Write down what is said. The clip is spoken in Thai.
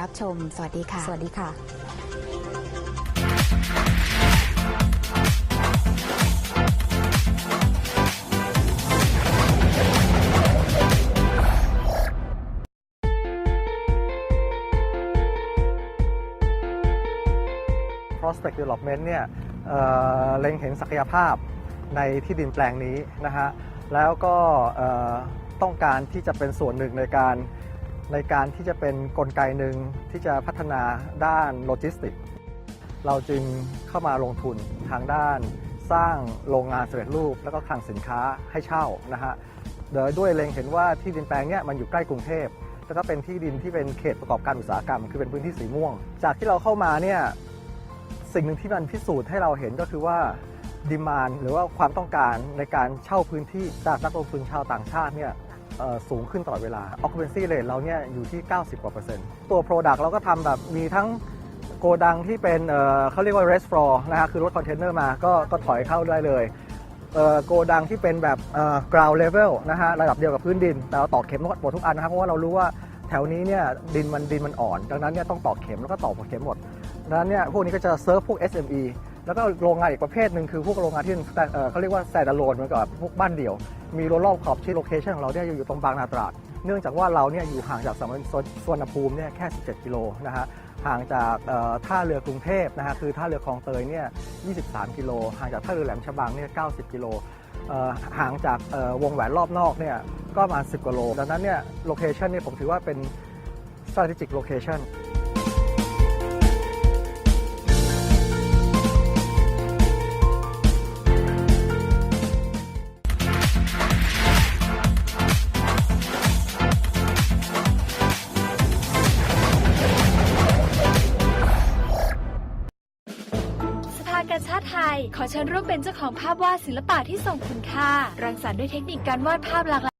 รับชม สวัสดีค่ะ สวัสดีค่ะ prospect development เนี่ยเอ่อเล็งเห็นศักยภาพในที่ดินแปลงนี้นะฮะ แล้วก็เอ่อต้องการที่จะเป็นส่วนหนึ่งในการ ในการที่จะเป็นกลไกหนึ่งที่จะพัฒนาด้านโลจิสติก เราจึงเข้ามาลงทุนทางด้านสร้างโรงงานสำเร็จรูป แล้วก็คลังสินค้าให้เช่านะฮะโดยด้วยเล็งเห็นว่าที่ดินแปลงเนี้ยมันอยู่ใกล้กรุงเทพแล้วก็เป็นที่ดินที่เป็นเขตประกอบการอุตสาหกรรม คือเป็นพื้นที่สีม่วง จากที่เราเข้ามาเนี่ยสิ่งหนึ่งที่มันพิสูจน์ให้เราเห็นก็คือว่าดีมานหรือว่าความต้องการในการเช่าพื้นที่จากนักลงทุนชาวต่างชาติเนี่ย สูงขึ้นตลอดเวลา occupancy rate เราเนี่ยอยู่ที่ 90 กว่าเปอร์เซ็นต์ตัว Product เราก็ทำแบบมีทั้งโกดังที่เป็นเขาเรียกว่า rest floor นะฮะคือรถคอนเทนเนอร์มาก็ก็ถอยเข้าได้เลยโกดังที่เป็นแบบ ground level นะฮะระดับเดียวกับพื้นดิน แต่เราตอกเข็มหมดทุกอันนะครับเพราะว่าเรารู้ว่าแถวนี้เนี่ยดินมันดินมันอ่อน ดังนั้นเนี่ยต้องตอกเข็มแล้วก็ตอกเข็มหมดดังนั้นเนี่ยพวกนี้ก็จะเซิร์ฟพวก SME แล้วก็โรงงานอีกประเภทหนึ่งคือพวกโรงงานที่เขาเรียกว่า stand alone เหมือนกับพวกบ้านเดี่ยว มีรั้วรอบขอบที่โลเคชันของเราเนี่ยอยู่ตรงบางนาตราด เนื่องจากว่าเราเนี่ยอยู่ห่างจากสมสวนภูมิเนี่ยแค่ 17 กิโลนะฮะห่างจากท่าเรือกรุงเทพนะฮะคือท่าเรือคลองเตยเนี่ย 23 กิโลห่างจากท่าเรือแหลมฉบังเนี่ย 90 กิโลห่างจากวงแหวนรอบนอกเนี่ยก็ประมาณ 10กิโลดังนั้นเนี่ยโลเคชันเนี่ยผมถือว่าเป็น strategic location กาชาติไทย ขอเชิญร่วมเป็นเจ้าของภาพวาดศิลปะที่ทรงคุณค่า รังสรรค์ด้วยเทคนิคการวาดภาพหลากหลาย